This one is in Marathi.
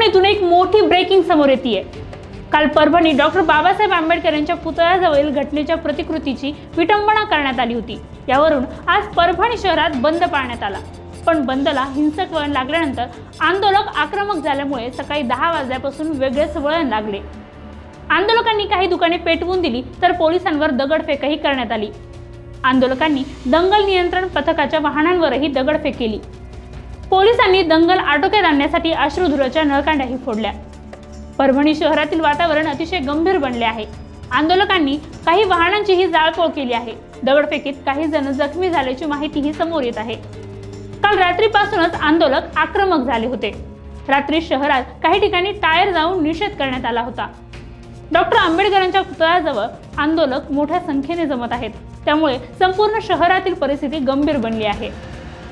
मोठी ब्रेकिंग समोर येते काल परभणी डॉक्टर बाबासाहेब आंबेडकर यांच्या पुतळ्याजवळील घटनेच्या प्रतिकृतीची विटंबना करण्यात आली होती. यावरून आज परभणी शहरात बंद पाळण्यात आला. पण बंदला हिंसक वळण लागल्यानंतर आंदोलक आक्रमक झाल्यामुळे सकाळी दहा वाजल्यापासून वेगळेच वळण लागले. आंदोलकांनी काही दुकाने पेटवून दिली तर पोलिसांवर दगडफेकही करण्यात आली. आंदोलकांनी दंगल नियंत्रण पथकाच्या वाहनांवरही दगडफेक केली. पोलिसांनी दंगल आटोक्यात आणण्यासाठी अश्रुधुराच्या नळकांड्याही फोडल्या. परभणी शहरातील वातावरण अतिशय गंभीर बनले आहे. आंदोलकांनी काही वाहनांचीही जाळपोळ केली आहे. दगडफेकीत काही जण जखमी झाल्याची माहितीही समोर येत आहे. काल रात्रीपासूनच आंदोलक आक्रमक झाले होते. रात्री शहरात काही ठिकाणी टायर जाऊन निषेध करण्यात आला होता. डॉक्टर आंबेडकरांच्या पुतळ्याजवळ आंदोलक मोठ्या संख्येने जमत आहेत. त्यामुळे संपूर्ण शहरातील परिस्थिती गंभीर बनली आहे.